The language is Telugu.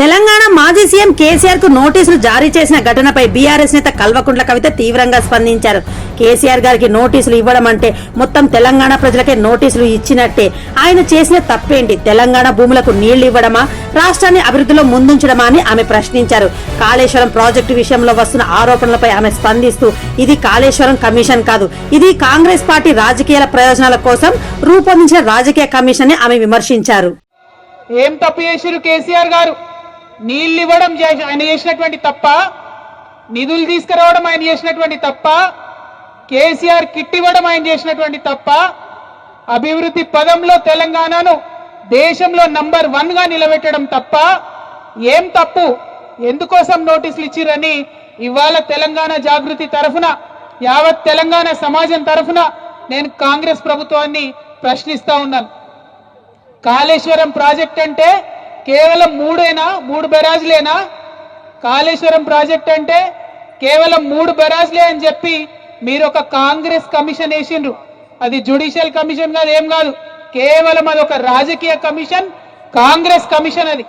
తెలంగాణ మాజీ సీఎం కేసీఆర్కు నోటీసులు జారీ చేసిన ఘటనపై బీఆర్ఎస్ నేత కల్వకుంట్ల కవిత తీవ్రంగా స్పందించారు. కేసీఆర్ గారికి నోటీసులు ఇవ్వడం అంటే మొత్తం తెలంగాణ ప్రజలకే నోటీసులు ఇచ్చినట్టే. ఆయన చేసిన తప్పేంటి? తెలంగాణ భూములకు నీళ్ళు ఇవ్వడమా? రాష్ట్రాన్ని అభివృద్ధిలో ముందుంచడమా అని ఆమె ప్రశ్నించారు. కాళేశ్వరం ప్రాజెక్టు విషయంలో వస్తున్న ఆరోపణలపై ఆమె స్పందిస్తూ ఇది కాళేశ్వరం కమిషన్ కాదు. ఇది కాంగ్రెస్ పార్టీ రాజకీయాల ప్రయోజనాల కోసం రూపొందించిన రాజకీయ కమిషన్ ఆమె విమర్శించారు. ఏం తప్పు చేసిరు కేసీఆర్ గారు? నీళ్ళు ఇవ్వడం ఆయన చేసినటువంటి తప్ప నిధులు తీసుకురావడం ఆయన చేసినటువంటి తప్ప కేసీఆర్ కిట్ ఇవ్వడం ఆయన చేసినటువంటి తప్ప అభివృద్ధి పదంలో తెలంగాణను దేశంలో నంబర్ వన్గా నిలబెట్టడం తప్ప ఏం తప్పు? ఎందుకోసం నోటీసులు ఇచ్చిరని ఇవాళ తెలంగాణ జాగృతి తరఫున యావత్ తెలంగాణ సమాజం తరఫున నేను కాంగ్రెస్ ప్రభుత్వాన్ని ప్రశ్నిస్తా ఉన్నాను. కాళేశ్వరం ప్రాజెక్ట్ అంటే కేవలం మూడేనా? మూడు బెరాజులేనా? కాళేశ్వరం ప్రాజెక్ట్ అంటే కేవలం మూడు బెరాజులే అని చెప్పి మీరు ఒక కాంగ్రెస్ కమిషన్ వేసిండ్రు. అది జుడిషియల్ కమిషన్ కాదు ఏం కాదు. కేవలం అది ఒక రాజకీయ కమిషన్ కాంగ్రెస్ కమిషన్ అది.